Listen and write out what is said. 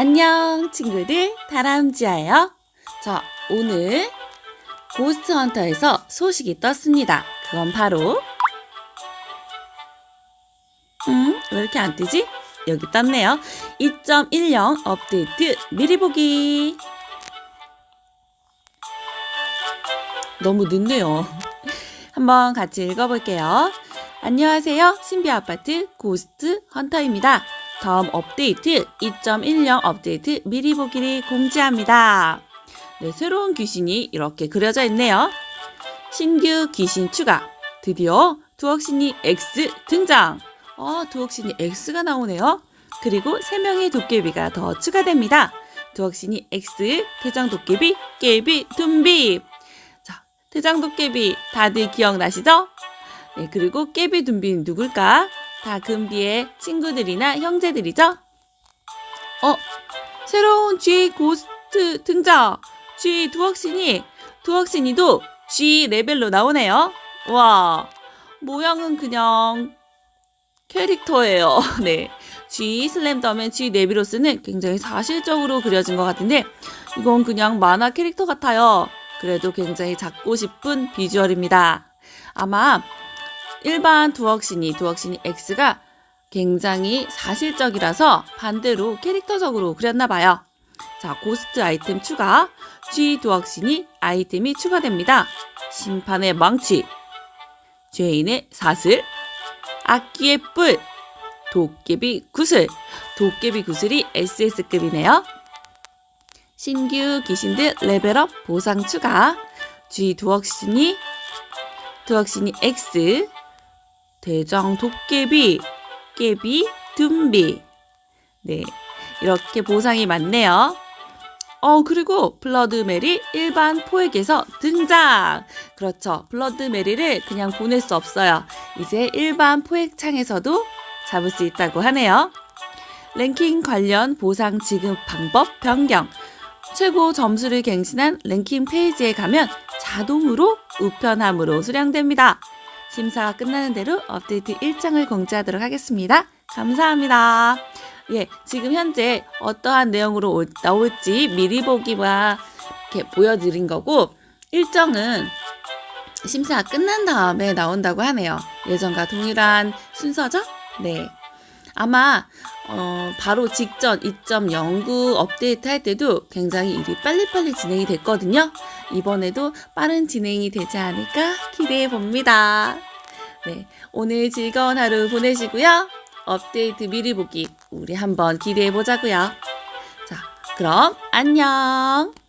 안녕 친구들 다람쥐예요. 자 오늘 고스트 헌터에서 소식이 떴습니다. 그건 바로 음, 왜 이렇게 안 뜨지? 여기 떴네요. 2.10 업데이트 미리 보기. 너무 늦네요. 한번 같이 읽어볼게요. 안녕하세요. 신비 아파트 고스트 헌터입니다. 다음 업데이트 2.10 업데이트 미리 보기를 공지합니다. 네, 새로운 귀신이 이렇게 그려져 있네요. 신규 귀신 추가. 드디어 두억신이 X 등장. 아, 두억신이 X가 나오네요. 그리고 세명의 도깨비가 더 추가됩니다. 두억신이 X, 대장 도깨비, 깨비, 둠비. 자, 대장 도깨비 다들 기억나시죠? 네, 그리고 깨비, 둠비는 누굴까? 다 금비의 친구들이나 형제들이죠? 어, 새로운 G 고스트 등장! G 두억신이, 두억신이도 G 레벨로 나오네요. 와, 모양은 그냥 캐릭터예요. 네. G 슬램덤의 G 네비로스는 굉장히 사실적으로 그려진 것 같은데 이건 그냥 만화 캐릭터 같아요. 그래도 굉장히 작고 싶은 비주얼입니다. 아마 일반 두억신이 두억신이 X가 굉장히 사실적이라서 반대로 캐릭터적으로 그렸나 봐요. 자, 고스트 아이템 추가. G 두억신이 아이템이 추가됩니다. 심판의 망치, 죄인의 사슬, 악기의 뿔, 도깨비 구슬. 도깨비 구슬이 SS급이네요. 신규 귀신들 레벨업 보상 추가. G 두억신이 두억신이 X 대장 도깨비 깨비 둠비 네 이렇게 보상이 많네요. 어 그리고 블러드 메리 일반 포획에서 등장. 그렇죠. 블러드 메리를 그냥 보낼 수 없어요. 이제 일반 포획 창에서도 잡을 수 있다고 하네요. 랭킹 관련 보상 지급 방법 변경. 최고 점수를 갱신한 랭킹 페이지에 가면 자동으로 우편함으로 수령됩니다. 심사가 끝나는 대로 업데이트 일정을 공지하도록 하겠습니다. 감사합니다. 예, 지금 현재 어떠한 내용으로 올- 나올지 미리 보기와 이렇게 보여드린 거고, 일정은 심사가 끝난 다음에 나온다고 하네요. 예전과 동일한 순서죠? 네. 아마 어, 바로 직전 2.09 업데이트 할 때도 굉장히 일이 빨리빨리 진행이 됐거든요. 이번에도 빠른 진행이 되지 않을까 기대해 봅니다. 네. 오늘 즐거운 하루 보내시고요. 업데이트 미리 보기 우리 한번 기대해 보자고요. 자, 그럼 안녕.